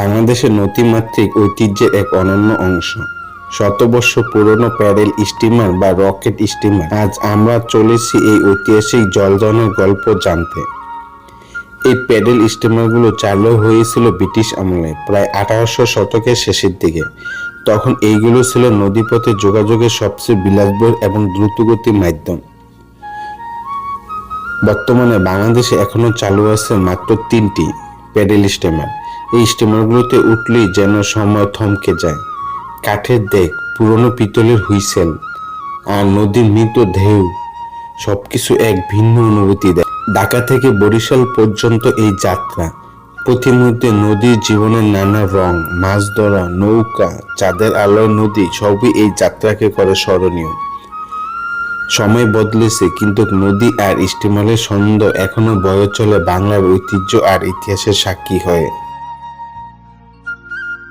বাংলাদেশের নদীমাতৃক ঐতিহ্যের এক অনন্য অংশ। শতবর্ষ পুরনো প্যাডেল স্টিমার বা রকেট স্টিমার। আজ আমরা চলেছি এই ঐতিহাসিক জলযানের গল্প জানতে। এই প্যাডেল স্টিমারগুলো চালু হয়েছিল ব্রিটিশ আমলে, প্রায় আঠারোশো শতকের শেষের দিকে। তখন এইগুলো ছিল নদীপথে যোগাযোগের সবচেয়ে বিলাসবহুল এবং দ্রুতগতির মাধ্যম। বর্তমানে বাংলাদেশে এখনও চালু আছে মাত্র তিনটি প্যাডেল স্টিমার। এই স্টিমারগুলোতে উঠলেই যেন সময় থমকে যায়। কাঠের দেখ পুরনো পিতলের হুইসেল আর নদীর মৃত ঢেউ সবকিছু এক ভিন্ন অনুভূতি দেয়। ঢাকা থেকে বরিশাল পর্যন্ত এই যাত্রা, প্রতিমধ্যে নদীর জীবনের নানা রং, মাছ ধরা, নৌকা, চাঁদের আলোয় নদী, সবই এই যাত্রাকে করে স্মরণীয়। সময় বদলেছে, কিন্তু নদী আর স্টিমারের ছন্দ এখনও বয়ে চলে বাংলার ঐতিহ্য আর ইতিহাসের সাক্ষী হয়ে।